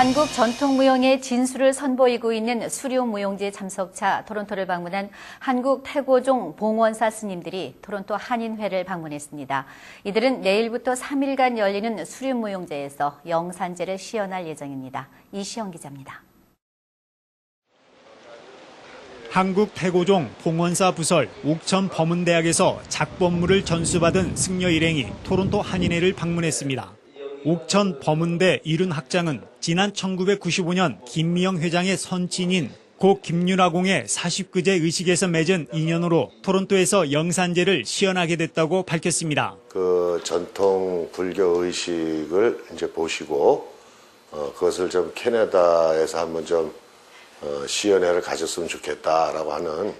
한국 전통무용의 진수를 선보이고 있는 수료무용제 참석차 토론토를 방문한 한국 태고종 봉원사 스님들이 토론토 한인회를 방문했습니다. 이들은 내일부터 3일간 열리는 수료무용제에서 영산제를 시연할 예정입니다. 이시영 기자입니다. 한국 태고종 봉원사 부설 옥천 범은대학에서 작법물을 전수받은 승려 일행이 토론토 한인회를 방문했습니다. 옥천 범은대 이륜 학장은 지난 1995년 김미영 회장의 선친인 고 김윤화공의 40그제 의식에서 맺은 인연으로 토론토에서 영산제를 시연하게 됐다고 밝혔습니다. 그 전통 불교 의식을 이제 보시고 어, 그것을 좀 캐나다에서 한번 좀 어, 시연회를 가졌으면 좋겠다라고 하는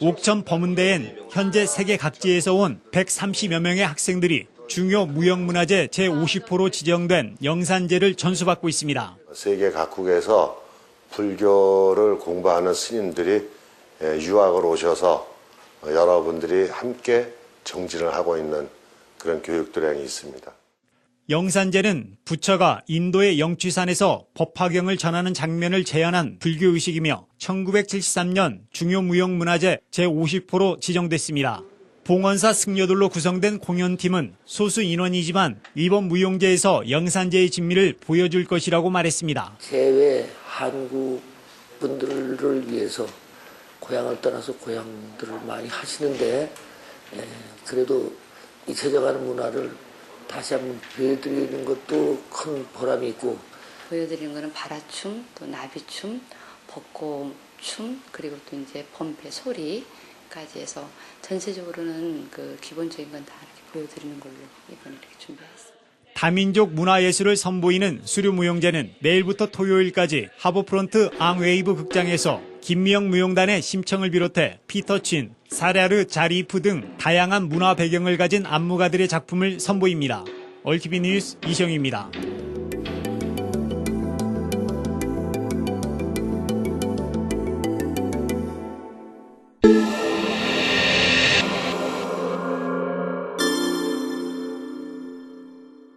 옥천 범은대엔 현재 세계 각지에서 온 130여 명의 학생들이 중요 무형문화재 제50호로 지정된 영산제를 전수받고 있습니다. 세계 각국에서 불교를 공부하는 스님들이 예, 유학을 오셔서 어, 여러분들이 함께 정진을 하고 있는 그런 교육들이 있습니다. 영산제는 부처가 인도의 영취산에서 법화경을 전하는 장면을 재현한 불교의식이며 1973년 중요무형문화재 제50호로 지정됐습니다. 봉원사 승려들로 구성된 공연팀은 소수 인원이지만 이번 무용제에서 영산제의 진미를 보여줄 것이라고 말했습니다. 해외 한국 분들을 위해서 고향을 떠나서 고향들을 많이 하시는데 에, 그래도 잊혀져가는 문화를 다시 한번 보여드리는 것도 큰 보람이 있고 보여드리는 거는 바라춤, 또 나비춤, 벚꽃춤, 그리고 또 이제 범패 소리 까지 해서 전체적으로는 그 기본적인 건 다 이렇게 보여드리는 걸로 이번에 이렇게 준비했습니다. 다민족 문화예술을 선보이는 수료무용제는 내일부터 토요일까지 하버프론트 앙웨이브 극장에서 김미영 무용단의 심청을 비롯해 피터친, 사랴르 자리프 등 다양한 문화 배경을 가진 안무가들의 작품을 선보입니다. 얼티비 뉴스 이시영입니다.